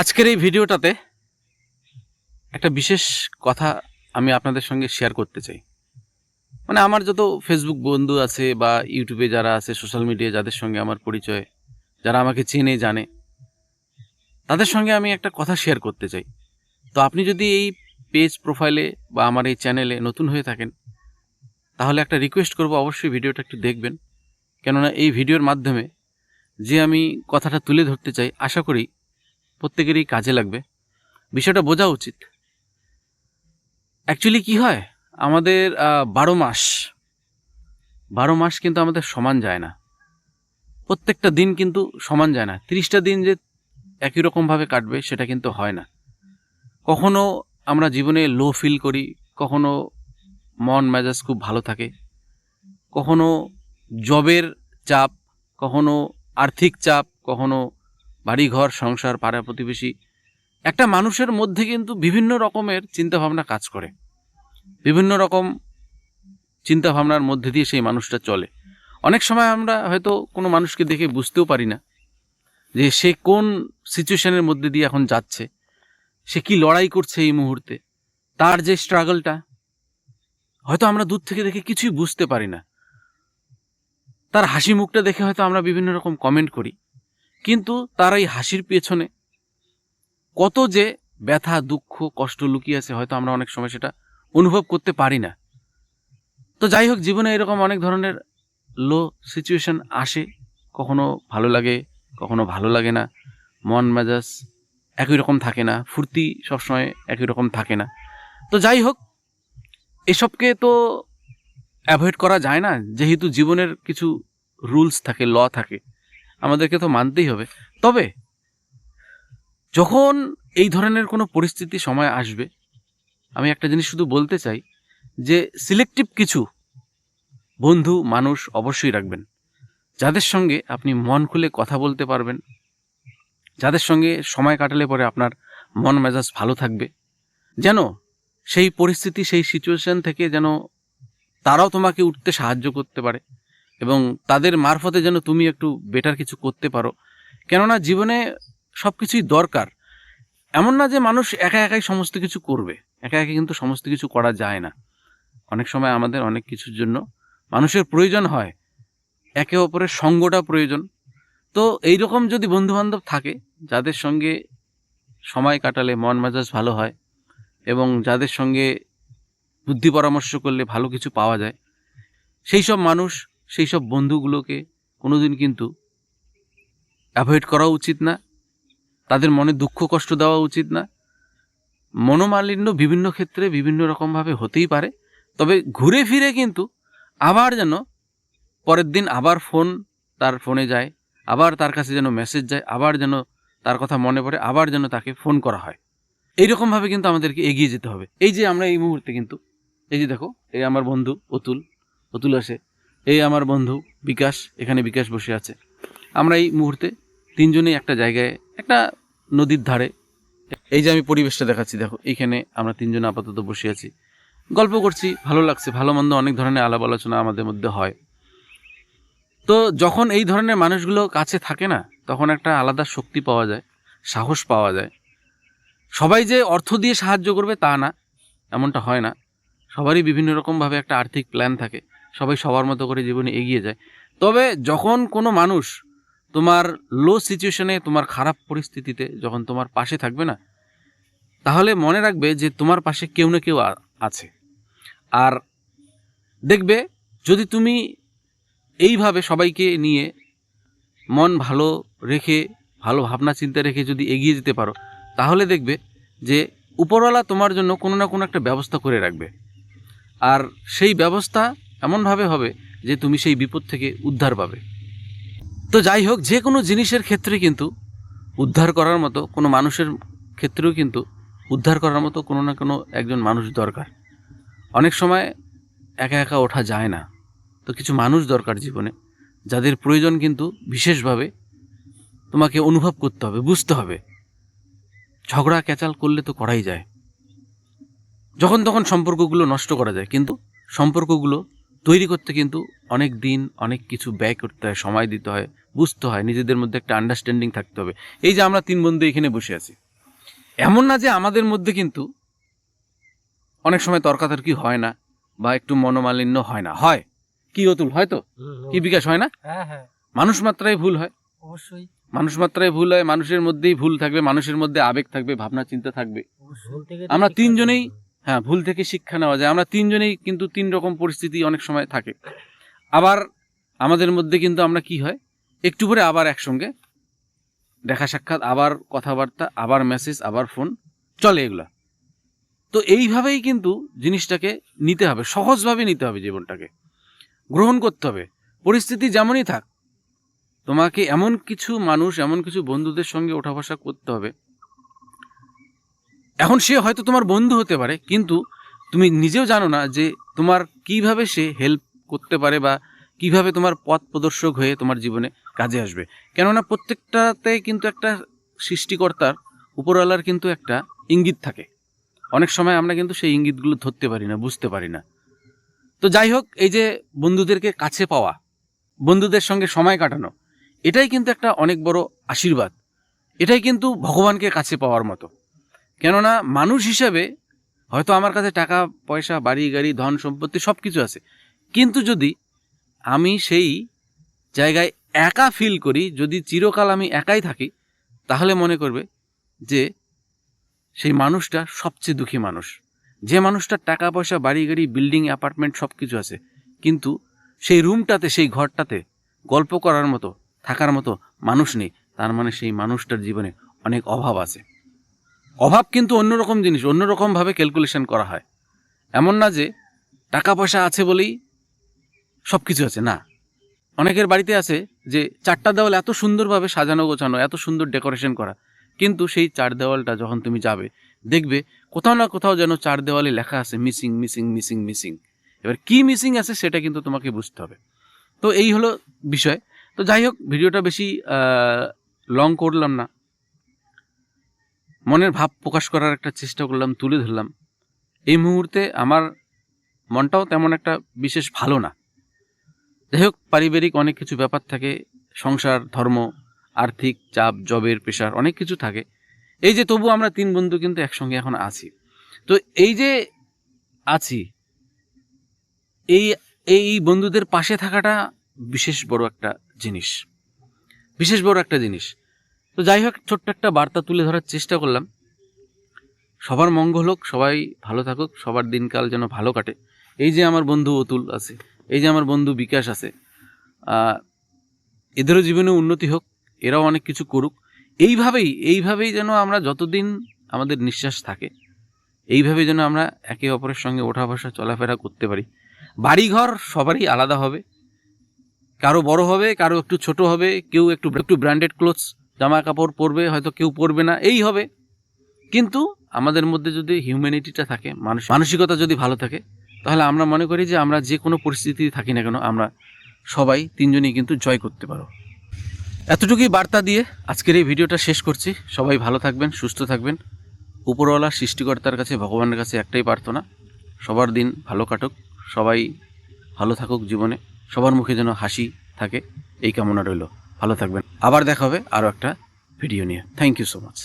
আজকের এই ভিডিওটাতে একটা বিশেষ কথা আমি আপনাদের সঙ্গে শেয়ার করতে চাই। মানে আমার যত ফেসবুক বন্ধু আছে বা ইউটিউবে যারা আছে সোশ্যাল মিডিয়ায় যাদের সঙ্গে আমার পরিচয়, যারা আমাকে চেনে, জানে, তাদের সঙ্গে আমি একটা কথা শেয়ার করতে চাই। তো আপনি যদি এই পেজ প্রোফাইলে বা আমার এই চ্যানেলে নতুন হয়ে থাকেন, তাহলে একটা রিকোয়েস্ট করব, অবশ্যই ভিডিওটা একটু দেখবেন। কেননা এই ভিডিওর মাধ্যমে যে আমি কথাটা তুলে ধরতে চাই, আশা করি প্রত্যেকেরই কাজে লাগবে। বিষয়টা বোঝা উচিত। অ্যাকচুয়ালি কি হয়? আমাদের বারো মাস। বারো মাস কিন্তু আমাদের সমান যায় না। প্রত্যেকটা দিন কিন্তু সমান যায় না। তিরিশটা দিন যে একই রকমভাবে কাটবে সেটা কিন্তু হয় না। কখনো আমরা জীবনে লো ফিল করি, কখনো মন মেজাজ খুব ভালো থাকে, কখনো জবের চাপ, কখনো আর্থিক চাপ, কখনো বাড়িঘর, সংসার, পাড়া প্রতিবেশী, একটা মানুষের মধ্যে কিন্তু বিভিন্ন রকমের চিন্তাভাবনা কাজ করে। বিভিন্ন রকম চিন্তাভাবনার মধ্যে দিয়ে সেই মানুষটা চলে। অনেক সময় আমরা হয়তো কোনো মানুষকে দেখে বুঝতেও পারি না যে সে কোন সিচুয়েশনের মধ্যে দিয়ে এখন যাচ্ছে, সে কি লড়াই করছে এই মুহূর্তে, তার যে স্ট্রাগলটা, হয়তো আমরা দূর থেকে দেখে কিছুই বুঝতে পারি না। তার হাসি মুখটা দেখে হয়তো আমরা বিভিন্ন রকম কমেন্ট করি। কিন্তু তার এই হাসির পেছনে কত যে ব্যথা, দুঃখ, কষ্ট লুকিয়ে আছে, হয়তো আমরা অনেক সময় সেটা অনুভব করতে পারি না। তো যাই হোক, জীবনে এরকম অনেক ধরনের লো সিচুয়েশন আসে। কখনো ভালো লাগে, কখনো ভালো লাগে না। মন মেজাজ একই রকম থাকে না। ফুর্তি সবসময় একই রকম থাকে না। তো যাই হোক, এসবকে তো অ্যাভয়েড করা যায় না। যেহেতু জীবনের কিছু রুলস থাকে ল থাকে আমাদেরকে তো মানতেই হবে। তবে, যখন এই ধরনের কোনো পরিস্থিতি সময় আসবে, আমি একটা জিনিস শুধু বলতে চাই যে সিলেক্টিভ কিছু বন্ধু, মানুষ অবশ্যই রাখবেন। যাদের সঙ্গে আপনি মন খুলে কথা বলতে পারবেন, যাদের সঙ্গে সময় কাটালে পরে আপনার মন মেজাজ ভালো থাকবে, যেন সেই পরিস্থিতি, সেই সিচুয়েশন থেকে যেন তারাও তোমাকে উঠতে সাহায্য করতে পারে। এবং তাদের মারফতে যেন তুমি একটু বেটার কিছু করতে পারো। কেননা জীবনে সব কিছুই দরকার। এমন না যে মানুষ একা একাই সমস্ত কিছু করবে। একা একা কিন্তু সমস্ত কিছু করা যায় না। অনেক সময় আমাদের অনেক কিছুর জন্য মানুষের প্রয়োজন হয়। একে অপরের সঙ্গটা প্রয়োজন। তো এইরকম যদি বন্ধুবান্ধব থাকে, যাদের সঙ্গে সময় কাটালে মন মেজাজ ভালো হয় এবং যাদের সঙ্গে বুদ্ধি পরামর্শ করলে ভালো কিছু পাওয়া যায় সেই সব মানুষ সেই সব বন্ধুগুলোকে কোনোদিন কিন্তু অ্যাভয়েড করা উচিত না। তাদের মনে দুঃখ কষ্ট দেওয়া উচিত না। মনোমালিন্য বিভিন্ন ক্ষেত্রে বিভিন্ন রকমভাবে হতেই পারে। তবে ঘুরে ফিরে কিন্তু আবার যেন পরের দিন আবার ফোন তার ফোনে যায়, আবার তার কাছে যেন মেসেজ যায়, আবার যেন তার কথা মনে পড়ে, আবার যেন তাকে ফোন করা হয়। এইরকমভাবে কিন্তু আমাদেরকে এগিয়ে যেতে হবে। এই যে আমরা এই মুহূর্তে কিন্তু, এই যে দেখো, এই আমার বন্ধু অতুল অতুল আসে। এই আমার বন্ধু বিকাশ, এখানে বিকাশ বসে আছে। আমরা এই মুহূর্তে তিনজনেই একটা জায়গায়, একটা নদীর ধারে। এই যে আমি পরিবেশটা দেখাচ্ছি, দেখো এইখানে আমরা তিনজন আপাতত বসে আছি। গল্প করছি, ভালো লাগছে, ভালো মন্দ অনেক ধরনের আলাপ আলোচনা আমাদের মধ্যে হয়। তো যখন এই ধরনের মানুষগুলো কাছে থাকে না, তখন একটা আলাদা শক্তি পাওয়া যায়, সাহস পাওয়া যায়। সবাই যে অর্থ দিয়ে সাহায্য করবে তা না, এমনটা হয় না। সবারই বিভিন্ন রকমভাবে একটা আর্থিক প্ল্যান থাকে। সবাই সবার মতো করে জীবনে এগিয়ে যায়। তবে যখন কোনো মানুষ তোমার লো সিচুয়েশনে তোমার খারাপ পরিস্থিতিতে যখন তোমার পাশে থাকবে না, তাহলে মনে রাখবে যে তোমার পাশে কেউ না কেউ আছে। আর দেখবে যদি তুমি এইভাবে সবাইকে নিয়ে মন ভালো রেখে, ভালো ভাবনা চিন্তা রেখে যদি এগিয়ে যেতে পারো, তাহলে দেখবে যে উপরওয়ালা তোমার জন্য কোনো না কোনো একটা ব্যবস্থা করে রাখবে। আর সেই ব্যবস্থা এমনভাবে হবে যে তুমি সেই বিপদ থেকে উদ্ধার পাবে। তো যাই হোক, যে কোনো জিনিসের ক্ষেত্রে কিন্তু উদ্ধার করার মতো কোনো মানুষের ক্ষেত্রেও কিন্তু উদ্ধার করার মতো কোনো না কোনো একজন মানুষ দরকার। অনেক সময় একা একা ওঠা যায় না। তো কিছু মানুষ দরকার জীবনে, যাদের প্রয়োজন কিন্তু বিশেষভাবে তোমাকে অনুভব করতে হবে, বুঝতে হবে। ঝগড়া ক্যাচাল করলে তো করাই যায়। যখন তখন সম্পর্কগুলো নষ্ট করা যায়, কিন্তু সম্পর্কগুলো তৈরি করতে কিন্তু অনেক দিন অনেক কিছু ব্যয় করতে হয় সময় দিতে হয় বুঝতে হয় নিজেদের মধ্যে একটা আন্ডারস্ট্যান্ডিং থাকতে হবে। এই যে আমরা তিন বন্ধু এখানে বসে আছি এমন না যে আমাদের মধ্যে কিন্তু অনেক সময় তর্কাতর্কি হয় না বা একটু মনোমালিন্য হয় না। হয়। কি অতুল হয় তো? কি বিকাশ হয় না? হ্যাঁ হ্যাঁ। মানুষ মাত্রায় ভুল হয়। অবশ্যই। মানুষ মাত্রায় ভুল হয় মানুষের মধ্যেই ভুল থাকবে মানুষের মধ্যে আবেগ থাকবে ভাবনা চিন্তা থাকবে। আমরা তিনজনেই। হ্যাঁ ভুল থেকে শিক্ষা নেওয়া যায়। আমরা তিনজনেই কিন্তু তিন রকম পরিস্থিতি অনেক সময় থাকে। আবার আমাদের মধ্যে কিন্তু আমরা কি হয়? একটু পরে আবার একসঙ্গে দেখা সাক্ষাৎ, আবার কথাবার্তা, আবার মেসেজ আবার ফোন চলে এগুলা। তো এইভাবেই কিন্তু জিনিসটাকে নিতে হবে, সহজভাবে নিতে হবে জীবনটাকে। গ্রহণ করতে হবে। পরিস্থিতি যেমনই থাক, তোমাকে এমন কিছু মানুষ, এমন কিছু বন্ধুদের সঙ্গে ওঠা বসা করতে হবে এখন সে হয়তো তোমার বন্ধু হতে পারে, কিন্তু তুমি নিজেও জানো না যে তোমার কীভাবে সে হেল্প করতে পারে বা কীভাবে তোমার পথ প্রদর্শক হয়ে তোমার জীবনে কাজে আসবে। কেননা প্রত্যেকটাতে কিন্তু একটা সৃষ্টিকর্তার, উপরওয়ালার কিন্তু একটা ইঙ্গিত থাকে। অনেক সময় আমরা কিন্তু সেই ইঙ্গিতগুলো ধরতে পারি না, বুঝতে পারি না। তো যাই হোক, এই যে বন্ধুদেরকে কাছে পাওয়া, বন্ধুদের সঙ্গে সময় কাটানো, এটাই কিন্তু একটা অনেক বড় আশীর্বাদ। এটাই কিন্তু ভগবানকে কাছে পাওয়ার মতো। কেননা মানুষ হিসাবে হয়তো আমার কাছে টাকা, পয়সা, বাড়ি, গাড়ি, ধন, সম্পত্তি সব কিছু আছে। কিন্তু যদি আমি সেই জায়গায় একা ফিল করি, যদি চিরকাল আমি একাই থাকি, তাহলে মনে করবে যে সেই মানুষটা সবচেয়ে দুঃখী মানুষ। যে মানুষটার টাকা, পয়সা, বাড়ি, গাড়ি বিল্ডিং অ্যাপার্টমেন্ট সব কিছু আছে। কিন্তু সেই রুমটাতে সেই ঘরটাতে গল্প করার মতো, থাকার মতো মানুষ নেই। তার মানে সেই মানুষটার জীবনে অনেক অভাব আছে। অভাব কিন্তু অন্যরকম জিনিস, অন্যরকমভাবে ক্যালকুলেশন করা হয়। এমন না যে টাকা পয়সা আছে বলেই সব কিছু আছে, না। অনেকের বাড়িতে আছে যে চারটা দেওয়াল এত সুন্দরভাবে সাজানো, গোছানো, এত সুন্দর ডেকোরেশন করা, কিন্তু সেই চার দেওয়ালটা যখন তুমি যাবে, দেখবে কোথাও না কোথাও যেন চার দেওয়ালে লেখা আছে মিসিং মিসিং মিসিং মিসিং এবার কি মিসিং আছে সেটা কিন্তু তোমাকে বুঝতে হবে। তো এই হলো বিষয়। তো যাই হোক, ভিডিওটা বেশি লং করলাম না। মনের ভাব প্রকাশ করার একটা চেষ্টা করলাম, তুলে ধরলাম। এই মুহূর্তে আমার মনটাও তেমন একটা বিশেষ ভালো না। যাই হোক, পারিবারিক অনেক কিছু ব্যাপার থাকে, সংসার, ধর্ম, আর্থিক চাপ, জবের প্রেশার অনেক কিছু থাকে। এই যে তবু আমরা তিন বন্ধু কিন্তু একসঙ্গে এখন আছি। তো এই যে আছি, এই এই বন্ধুদের পাশে থাকাটা বিশেষ বড় একটা জিনিস। বিশেষ বড় একটা জিনিস। তো যাই হোক, ছোট্ট একটা বার্তা তুলে ধরার চেষ্টা করলাম। সবার মঙ্গল হোক, সবাই ভালো থাকুক, সবার দিনকাল যেন ভালো কাটে। এই যে আমার বন্ধু অতুল আছে, এই যে আমার বন্ধু বিকাশ আছে এদেরও জীবনে উন্নতি হোক, এরাও অনেক কিছু করুক। এইভাবেই এইভাবেই যেন আমরা যতদিন আমাদের নিঃশ্বাস থাকে, এইভাবেই যেন আমরা একে অপরের সঙ্গে ওঠা বসা চলাফেরা করতে পারি। বাড়িঘর সবারই আলাদা হবে। কারও বড় হবে, কারও একটু ছোট হবে, কেউ একটু একটু ব্র্যান্ডেড ক্লোথস জামা কাপড় পরবে, হয়তো কেউ পরবে না, এই হবে। কিন্তু আমাদের মধ্যে যদি হিউম্যানিটিটা থাকে, মানুষ, মানসিকতা যদি ভালো থাকে, তাহলে আমরা মনে করি যে আমরা যে কোনো পরিস্থিতিতে থাকি না কেন, আমরা সবাই তিনজনই কিন্তু জয় করতে পারো। এতটুকুই বার্তা দিয়ে আজকের এই ভিডিওটা শেষ করছি। সবাই ভালো থাকবেন, সুস্থ থাকবেন। উপরওয়ালা, সৃষ্টিকর্তার কাছে, ভগবানের কাছে একটাই প্রার্থনা, সবার দিন ভালো কাটুক, সবাই ভালো থাকুক জীবনে, সবার মুখে যেন হাসি থাকে, এই কামনা রইল। ভালো থাকবেন। আবার দেখা হবে আরও একটা ভিডিও নিয়ে। Thank you so much